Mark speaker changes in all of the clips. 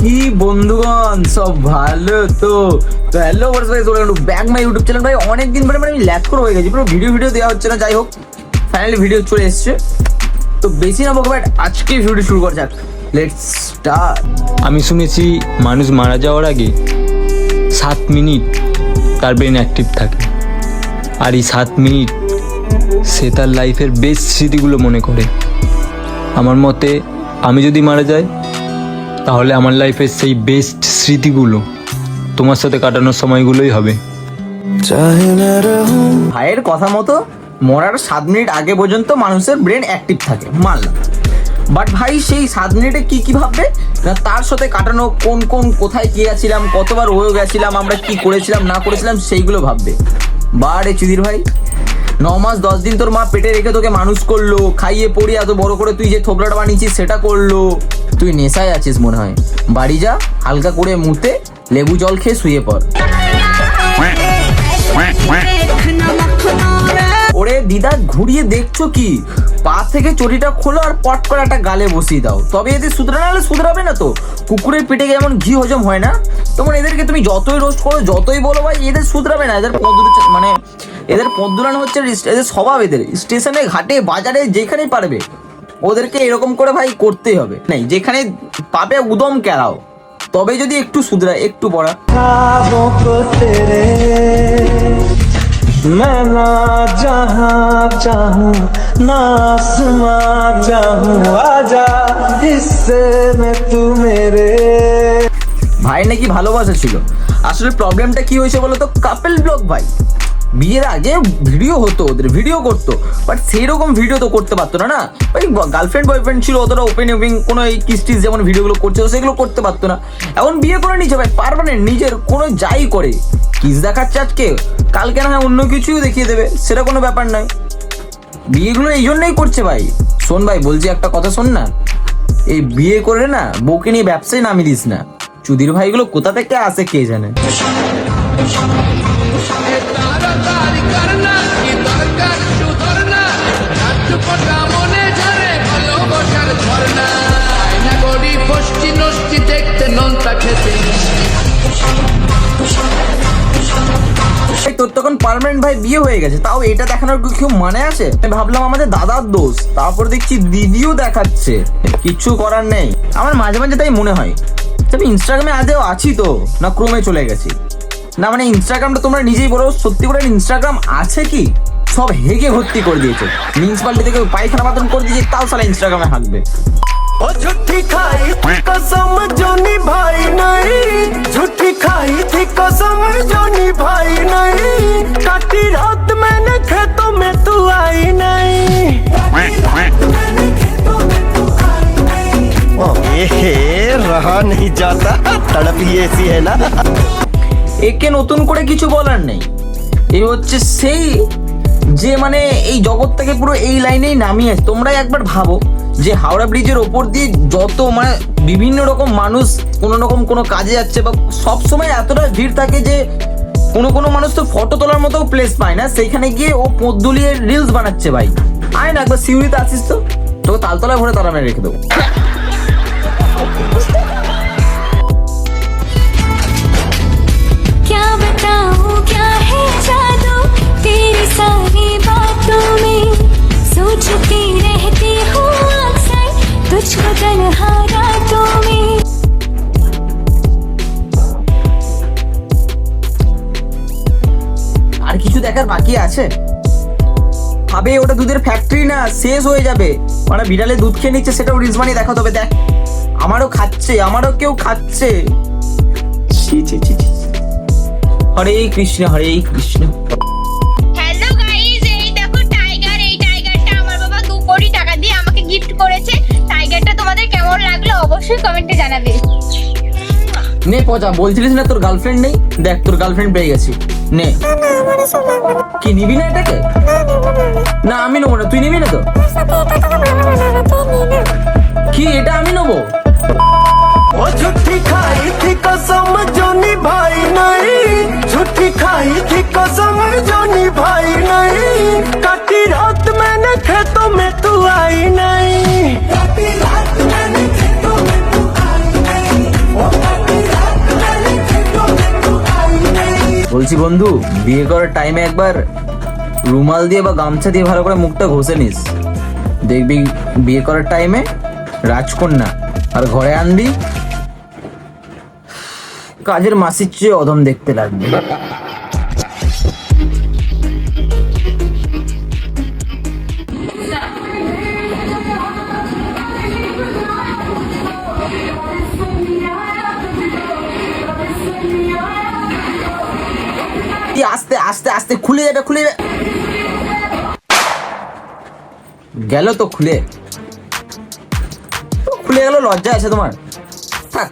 Speaker 1: কি বন্ধুগণ, সব ভালো তো? তো হ্যালো বর্ষ ভাই চলে ব্যাক মাই ইউটিউব চ্যানেল ভাই অনেক দিন পরে মানে আমি ল্যাক করে হয়ে গেছি। পুরো ভিডিও ভিডিও দেওয়া হচ্ছে না, যাই হোক। ফাইনালি ভিডিও চলে এসছে। তো বেশি না বকবে আজকে ভিডিও শুরু করা যাক। লেটস স্টার্ট
Speaker 2: আমি শুনেছি মানুষ মারা যাওয়ার আগে সাত মিনিট তার ব্রেন অ্যাক্টিভ থাকে। আর এই সাত মিনিট সে তার লাইফের বেস্ট স্মৃতিগুলো মনে করে। আমার মতে, আমি যদি মারা যাই তাহলে আমার লাইফের সেই বেস্ট স্মৃতিগুলো তোমার সাথে কাটানোর সময়গুলোই হবে।
Speaker 1: ভাইয়ের কথা মতো মরার সাত মিনিট আগে পর্যন্ত মানুষের ব্রেন অ্যাক্টিভ থাকে মানলাম বাট ভাই, সেই সাত মিনিটে কি কি ভাববে? না, তার সাথে কাটানো কোন কোন কোথায় কি গেছিলাম, কতবার হয়ে গেছিলাম, আমরা কি করেছিলাম, না করেছিলাম, সেইগুলো ভাববে। বারে চুদির ভাই। ন মাস, দশ দিন তোর মা পেটে রেখে তোকে মানুষ করল, খাইয়ে পড়ি এত বড় করে তুই যে থোবলাটা বানিয়েছিস সেটা করল। তুই নেশায় আছিস মনে হয়। বাড়ি যা, হালকা করে মুতে, লেবু জল খেয়ে শুয়ে পড়। ওরে দিদা, ঘুরিয়ে দেখছ কি? পা থেকে চটিটা খোলো আর পট করে একটা গালে বসিয়ে দাও। তবে এদের শুধরানো হলে শুধরাবে না তো। কুকুরের পেটে যেমন ঘি হজম হয় না। তেমন এদেরকে তুমি যতই রোস্ট করো, যতই বলো ভাই, এদের শুধরাবে না। এদের মানে এদের পদুরানো হচ্ছে রিস- এদের স্বভাব এদের স্টেশনে ঘাটে বাজারে যেখানেই পারবে ওদেরকে এরকম করে ভাই করতেই হবে নাই যেখানে পাবে উদম কেড়াও তবে যদি একটু শুধরায় একটু পড়া
Speaker 3: ख्वाबों को तेरे मैं ना जहाँ चाहूँ ना आसमां चाहूँ आजा हिस्से में तू मेरे
Speaker 1: ভাই নাকি ভালোবাসা ছিল আসলে প্রবলেমটা কি হয়েছে বলো তো কাপেল ব্লগ ভাই বিয়ের আগে ভিডিও হতো ওদের ভিডিও করতো। বাট সেই রকম ভিডিও তো করতে পারতো না না? ওই গার্লফ্রেন্ড বয়ফ্রেন্ড ছিল অতটা ওপেন ওপেন কোনো এই কিস্টিস যেমন ভিডিওগুলো করছে সেগুলো করতে পারতো না। এখন বিয়ে করে নিচ্ছে ভাই পারমানেন্ট নিজের কোনো যাই করে। কিস দেখাচ্ছে আজকে? কালকে না হয় অন্য কিছুই দেখিয়ে দেবে, সেটা কোনো ব্যাপার নয়। বিয়েগুলো এই জন্যই করছে, ভাই। শোন ভাই, বলছি একটা কথা শোন না। এই বিয়ে করে না, বউকে নিয়ে ব্যবসায় নামিয়ে দিস না। চুদির ভাইগুলো কোথা থেকে আসে কে জানে? তোর তখন পার্মানেন্ট ভাই বিয়ে হয়ে গেছে তাও এটা দেখানোর কি কেউ মানে আছে আমি ভাবলাম আমাদের দাদার দোষ তারপর দেখছি দিদিও দেখাচ্ছে কিচ্ছু করার নেই আমার মাঝে মাঝে তাই মনে হয় আমি ইনস্টাগ্রামে আদেও আছি তো না ক্রমে চলে গেছি না মানে ইনস্টাগ্রামটা তোমরা নিজেই বলো সত্যি করে ইনস্টাগ্রাম আছে কি সব হেগে ভর্তি করে দিয়েছে মিউনিসিপালিটি থেকে পায়খানা বাথরুম করে দিয়েছে তাও সালা ইনস্টাগ্রামে হাঁকবে
Speaker 3: ओ झूठी खाई थी कसम जो निभाई नहीं झूठी खाई थी कसम जो निभाई নেই যাতা তড়পি এসি হ্যায় না
Speaker 1: একে নতুন করে কিছু বলার নেই। হচ্ছে সেই যে মানে এই পুরো এই লাইনেই নামিয়ে একবার ভাবো যে হাওড়া ব্রিজের ওপর দিয়ে যত মানে বিভিন্ন রকম মানুষ কোনো রকম কোনো কাজে যাচ্ছে বা সবসময় এতটা ভিড় থাকে যে কোনো কোনো মানুষ তো ফটো তোলার মতো প্লেস পায় না। সেইখানে গিয়ে ও পোদ রিলস বানাচ্ছে ভাই। আয় না, একবার সিউড়িতে আসিস তো। তোকে তালতলায় ভরে তারা রেখে দেবো। আর কিছু দেখার বাকি আছে? ভাবে ওটা দুধের ফ্যাক্টরি না, শেষ হয়ে যাবে। মানে বিড়ালে দুধ খেয়ে নিচ্ছে, সেটাও বানিয়ে দেখা তবে দেখ, আমারও খাচ্ছে, আমারও কেউ খাচ্ছে। হরে কৃষ্ণ হরে কৃষ্ণ।
Speaker 4: অবশ্যই কমেন্টে জানাবে।
Speaker 1: নে পচা, বলছিলিস না তোর গার্লফ্রেন্ড নেই? দেখ, তোর গার্লফ্রেন্ড পেয়ে গেছি। নে। কি নিবি না এটাকে? না, আমি নেব না। তুই নিবি না তো? কি, এটা বলছি, বন্ধু, বিয়ে করার টাইমে একবার রুমাল দিয়ে বা গামছা দিয়ে ভালো করে মুখটা ঘষে নিস। দেখবি বিয়ে করার টাইমে রাজকন্যা আর ঘরে আনবি। কাজের মাসির চেয়ে অদম দেখতে লাগবে। আস্তে খুলে যাবে খুলে যাবে। গেল তো খুলে। খুলে গেল, লজ্জা আছে তোমার। থাক,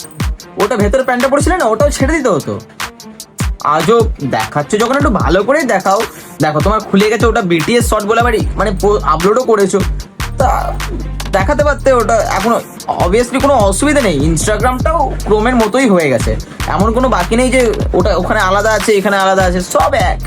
Speaker 1: ওটা ভেতরে প্যান্টটা পড়েছিলে না, ওটাও ছেড়ে দিতে হতো। আজও দেখাচ্ছ, যখন একটু ভালো করে দেখাও। দেখো, তোমার খুলে গেছে, ওটা বিটিএস শর্ট বলে বাড়ি মানে আপলোডও করেছ। তা, দেখাতে পারতে ওটা, এখন অবভিয়াসলি কোনো অসুবিধা নেই। ইনস্টাগ্রামটাও ক্রোমের মতোই হয়ে গেছে। এমন কোনো বাকি নেই যে, ওটা ওখানে আলাদা আছে, এখানে আলাদা আছে, সব এক।